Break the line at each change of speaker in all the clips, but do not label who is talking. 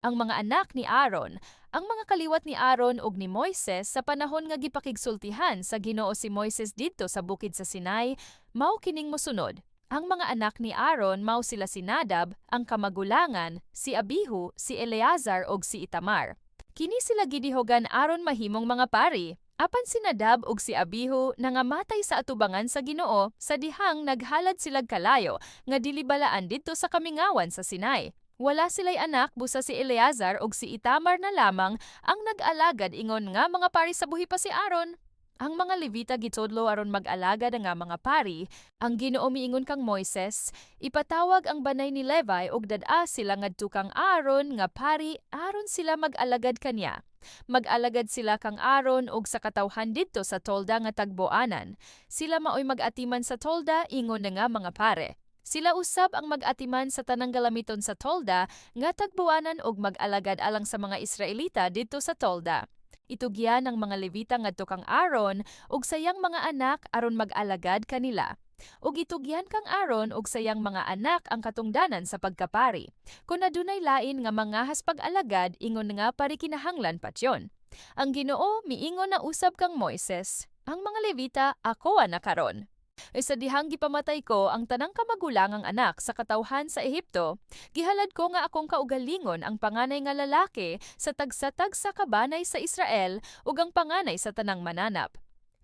ang mga anak ni Aaron, ang mga kaliwat ni Aaron ug ni Moises sa panahon nga gipakigsultihan sa Ginoo si Moises didto sa bukid sa Sinai, mao kining mosunod. Ang mga anak ni Aaron mao sila si Nadab, ang kamagulangan, si Abihu, si Eleazar ug si Itamar. Kini sila gidihogan aron mahimong mga pari. Apan si Nadab ug si Abihu nangamatay sa atubangan sa Ginoo sa dihang naghalad silag kalayo nga dili balaan didto sa kamingawan sa Sinai. Wala sila'y anak busa si Eleazar ug si Itamar na lamang ang nag-alagad ingon nga mga pari sa buhi pa si Aaron. Ang mga Levita gitudlo aron mag-alagad nga mga pari, ang Ginoo miingon kang Moises, ipatawag ang banay ni Levi ug dad-a sila ngadto kang Aaron nga pari aron sila mag-alagad kaniya. Mag-alagad sila kang Aaron ug sa katawhan didto sa tolda nga tagboanan. Sila maoy mag-atiman sa tolda ingon nga mga pare. Sila usab ang mag-atiman sa tanang galamiton sa tolda nga tagbuanan og mag-alagad alang sa mga Israelita didto sa tolda. Itugyan ng mga Levita ngadto kang Aaron ug sayang mga anak aron mag-alagad kanila. Ug itugyan kang Aaron ug sayang mga anak ang katungdanan sa pagkapari. Kung adunay lain nga mga pag-alagad ingon nga pari kinahanglan patyon. Ang Ginoo miingon na usab kang Moises, ang mga Levita ako na karon. E sa dihang gipamatay ko ang tanang kamagulangang anak sa katawhan sa Ehipto, gihalad ko nga akong kaugalingon ang panganay nga lalaki sa tagsatag sa kabanay sa Israel ug ang panganay sa tanang mananap.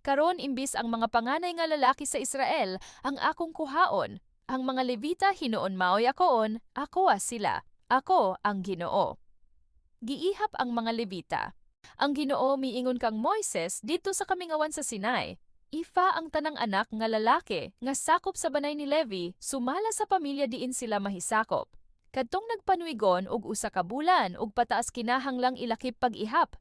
Karon imbis ang mga panganay nga lalaki sa Israel ang akong kuhaon, ang mga Levita hinuon maoy akoon, ako sila, ako ang Ginoo. Giihap ang mga Levita. Ang Ginoo miingon kang Moises dito sa kamingawan sa Sinai, Ifa ang tanang anak nga lalaki nga sakop sa banay ni Levi sumala sa pamilya diin sila mahisakop. Kadtong nagpanuigon og usa ka bulan ug pataas kinahanglang ilakip pag-ihap.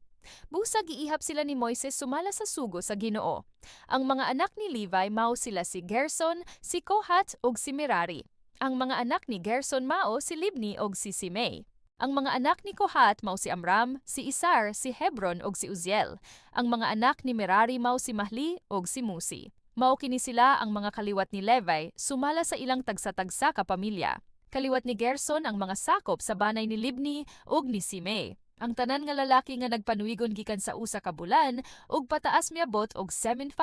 Busa giihap sila ni Moises sumala sa sugo sa Ginoo. Ang mga anak ni Levi mao sila si Gerson, si Kohat ug si Merari. Ang mga anak ni Gerson mao si Libni ug si Simei. Ang mga anak ni Kohat mao si Amram, si Isar, si Hebron ug si Uziel. Ang mga anak ni Merari mao si Mahli ug si Musi. Mao kini sila ang mga kaliwat ni Levi sumala sa ilang tagsa-tagsa ka pamilya. Kaliwat ni Gerson ang mga sakop sa banay ni Libni ug ni Simei. Ang tanan nga lalaki nga nagpanuigon gikan sa usa ka bulan ug pataas miabot og 7500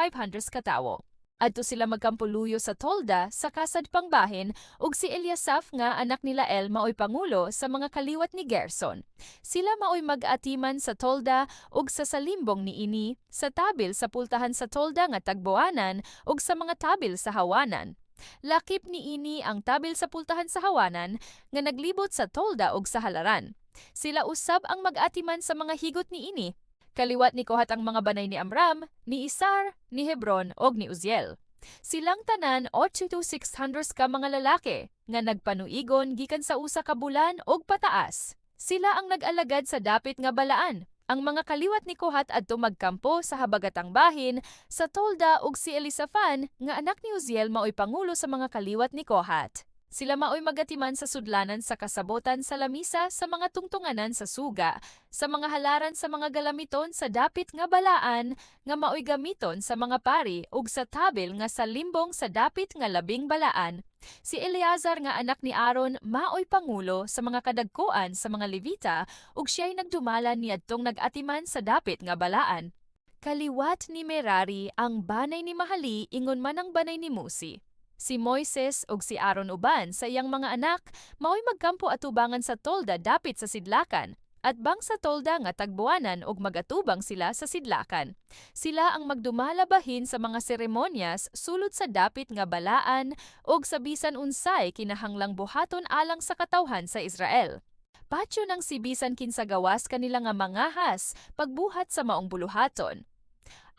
ka tawo. Adto sila magkampuluyo sa tolda sa kasad pangbahin ug si Eliasaf nga anak nila El maoy pangulo sa mga kaliwat ni Gerson. Sila maoy mag-atiman sa tolda ug sa salimbong niini sa tabil sa pultahan sa tolda nga tagboanan ug sa mga tabil sa hawanan. Lakip ni ini ang tabil sa pultahan sa hawanan nga naglibot sa tolda ug sa halaran. Sila usab ang mag-atiman sa mga higot ni ini Kaliwat ni Kohat ang mga banay ni Amram, ni Isar, ni Hebron og ni Uziel. Silang tanan 8 to 600 ka mga lalaki nga nagpanuigon gikan sa usa ka bulan og pataas. Sila ang nag-alagad sa dapit nga balaan. Ang mga kaliwat ni Kohat adto magkampo sa habagatang bahin sa Tolda ug si Elisafan nga anak ni Uziel maoy pangulo sa mga kaliwat ni Kohat. Sila maoy magatiman sa sudlanan sa kasabotan sa lamisa sa mga tungtunganan sa suga, sa mga halaran sa mga galamiton sa dapit nga balaan nga maoy gamiton sa mga pari ug sa tabil nga sa limbong sa dapit nga labing balaan. Si Eleazar nga anak ni Aaron maoy pangulo sa mga kadagkuan sa mga Levita ug siya'y nagdumalan niadtong nagatiman sa dapit nga balaan. Kaliwat ni Merari ang banay ni Mahali ingon man ang banay ni Musi. Si Moises ug si Aaron uban sa iyang mga anak maoy magkampo atubangan sa tolda dapit sa sidlakan at bang sa tolda nga tagbuanan ug magatubang sila sa sidlakan. Sila ang magdumalabahin sa mga seremonyas sulod sa dapit nga balaan ug sa bisan unsay kinahanglang buhaton alang sa katawhan sa Israel. Patyo ng sibisan kinsagawas kanila nga mangahas pagbuhat sa maong buluhaton.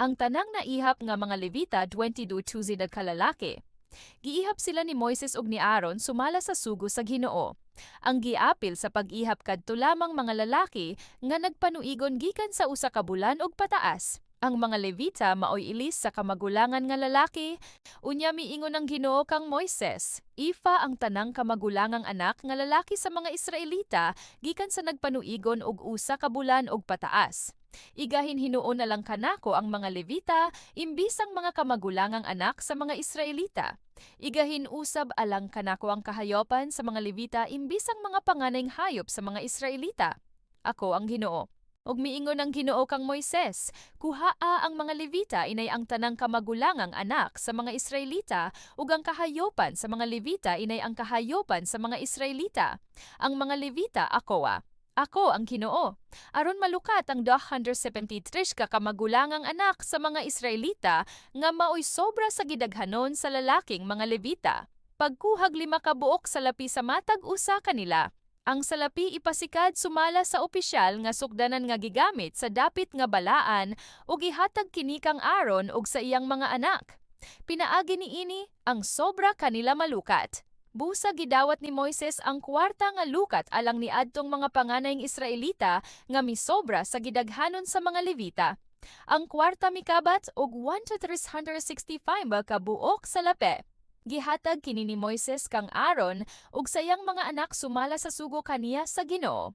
Ang tanang naihap nga mga Levita 22 tuzi kalalaki. Giihap sila ni Moises ug ni Aaron sumala sa sugo sa Ginoo. Ang giapil sa pag-ihap kadto lamang mga lalaki nga nagpanuigon gikan sa usa ka bulan ug pataas. Ang mga Levita maoy ilis sa kamagulangan nga lalaki, unya miingon ang Ginoo kang Moises. Ifa ang tanang kamagulangang anak nga lalaki sa mga Israelita gikan sa nagpanuigon og usa ka bulan og pataas. Igahin hinuon na lang kanako ang mga Levita imbis ang mga kamagulangang anak sa mga Israelita. Igahin usab alang kanako ang kahayopan sa mga Levita imbis ang mga panganayng hayop sa mga Israelita. Ako ang Ginoo. Og miingon ang Ginoo kang Moises, kuhaa ang mga Levita inay ang tanang kamagulangang anak sa mga Israelita ug ang kahayopan sa mga Levita inay ang kahayopan sa mga Israelita. Ang mga Levita ako ah. Ako ang Ginoo. Aron malukat ang 273 ka kamagulangang anak sa mga Israelita nga maoy sobra sa gidaghanon sa lalaking mga Levita. Pagkuhag lima ka buok sa lapi sa matag usa kanila. Ang salapi ipasikad sumala sa opisyal nga sukdanan nga gigamit sa dapit nga balaan ug ihatag kini kang Aaron ug sa iyang mga anak. Pinaagi niini ang sobra kanila malukat. Busa gidawat ni Moises ang kwarta nga lukat alang ni adtong mga panganayng Israelita nga misobra sa gidaghanon sa mga Levita. Ang kwarta mikabat og 1 to 365 ka buok sa lape. Gihatag kini ni Moises kang Aaron ug sayang mga anak sumala sa sugo kaniya sa Ginoo.